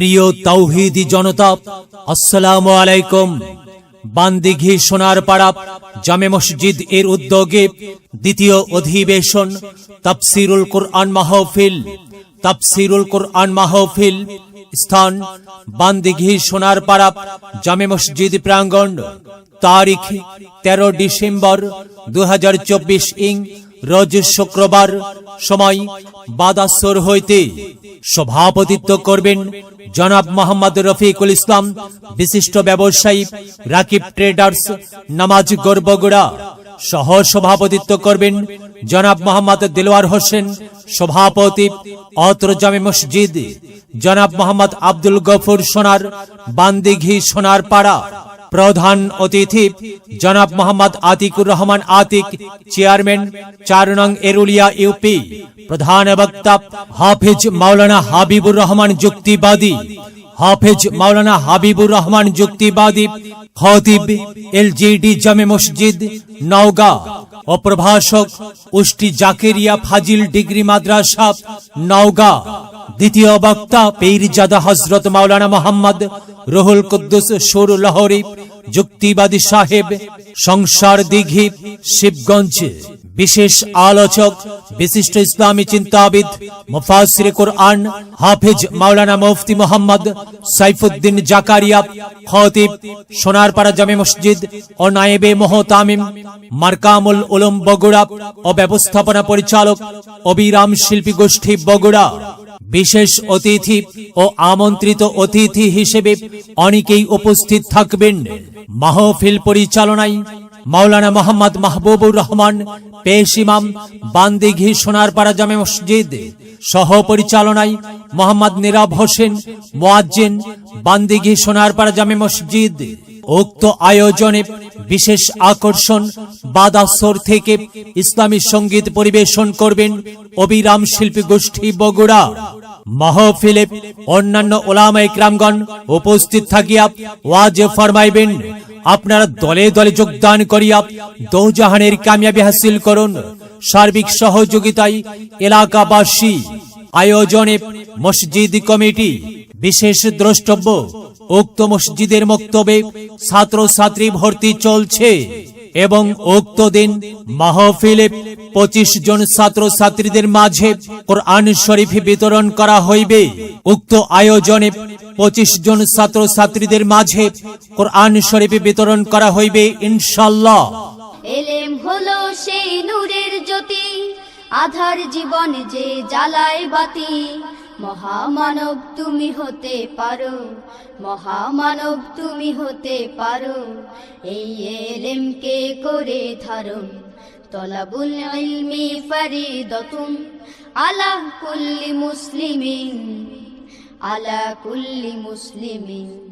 প্রিয় তাওহিদি জনতা, আসসালামু আলাইকুম। বান্দিঘি সোনার পাড়া জামে মসজিদ এর উদ্যোগে দ্বিতীয় অধিবেশন তাফসিরুল কোরআন মাহফিল, তাফসিরুল কোরআন মাহফিল, স্থান বান্দিঘি সোনার পাড়া জামে মসজিদ প্রাঙ্গণ। তারিখ তেরো ডিসেম্বর দু হাজার চব্বিশ ইং রোজ শুক্রবার সময় বাদাসর হইতে সভাপতিত্ব করবেন জনাব মোহাম্মদ রফিকুল ইসলাম, বিশিষ্ট ব্যবসায়ী, রাকিব ট্রেডার্স, নামাজ গর্বগুড়া। সহ সভাপতিত্ব করবেন জনাব মোহাম্মদ দিলওয়ার হোসেন, সভাপতি অত্র জামে মসজিদ, জনাব মোহাম্মদ আব্দুল গফুর সোনার, বান্দিঘি সোনার পাড়া প্রধান অতিথি জনাব মোহাম্মদ আতিকুর রহমান আতিক, চেয়ারম্যান চার নং এরুলিয়া ইউপি, প্রধান বক্তা হাফিজ মাওলানা হাবিবুর রহমান যুক্তিবাদী, হাফিজ মাওলানা হাবিবুর রহমান যুক্তিবাদী, খতিব এলজিডি জামে মসজিদ, নওগাঁ ও প্রভাষক উষ্টি জাকেরিয়া ফাজিল ডিগ্রি মাদ্রাসা, নওগাঁ। দ্বিতীয় বক্তা পীরজাদা হজরত মাওলানা মোহাম্মদ রুহুল কুদ্দুস সুর লহরি, যুক্তিবাদী সাহেব, সংসার দিঘি, শিবগঞ্জ, বিশেষ আলোচক, বিশিষ্ট ইসলামী চিন্তাবিদ মুফাসির কোরআন, হাফিজ মাওলানা মুফতি মোহাম্মদ সাইফুদ্দিন জাকারিয়া, খতিব সোনারপাড়া জামে মসজিদ ও নায়েবে মোহতামিম, মার্কামুল উলুম বগুড়া ও ব্যবস্থাপনা পরিচালক অবিরাম শিল্পী গোষ্ঠী বগুড়া। বিশেষ অতিথি ও আমন্ত্রিত অতিথি হিসেবে অনেকেই উপস্থিত থাকবেন। মাহফিল পরিচালনায় মাওলানা মোহাম্মদ মাহবুবুর রহমান, পেশ ইমাম, বান্দিঘি সোনারপাড়া জামে মসজিদ সহ পরিচালনায় মোহাম্মদ নীরব হোসেন, মোয়াজ্জেন, বান্দিঘি সোনারপাড়া জামে মসজিদ। উক্ত আয়োজনে বিশেষ আকর্ষণ বাদাসর থেকে ইসলামী সংগীত পরিবেশন করবেন অবিরাম শিল্পী গোষ্ঠী বগুড়া। মাহফিলে অন্যান্য ওলামা ইকরামগণ উপস্থিত থাকিয়া ওয়াজ ফরমাইবেন, আপনারা দলে দলে যোগদান করিয়া দৌজাহানের কামিয়াবি হাসিল করুন। সার্বিক সহযোগিতায় এলাকাবাসী, আয়োজনে মসজিদ কমিটি, বিশেষ দ্রষ্টব্য, উক্ত মসজিদের মক্তবে ছাত্র ছাত্রী ভর্তি চলছে। এবং উক্ত দিন মাহফিলে পঁচিশ জন ছাত্র ছাত্রীদের মাঝে কোরআন শরীফ বিতরণ করা হইবে। উক্ত আয়োজনে পঁচিশ জন ছাত্র ছাত্রীদের মাঝে কোরআন শরীফ বিতরণ করা হইবে ইনশাল্লাহ হলো সেই নূরের জ্যোতি, আধার জীবন যে জ্বালায় বাতি। মহামানব তুমি হতে পারো, মহামানব তুমি হতে পারো। এই এলেমকে করে ধারণ, তলাবুল ইলমি ফারিদতুন, আলা কুল্লি মুসলিমিন, আলা কুল্লি মুসলিমিন।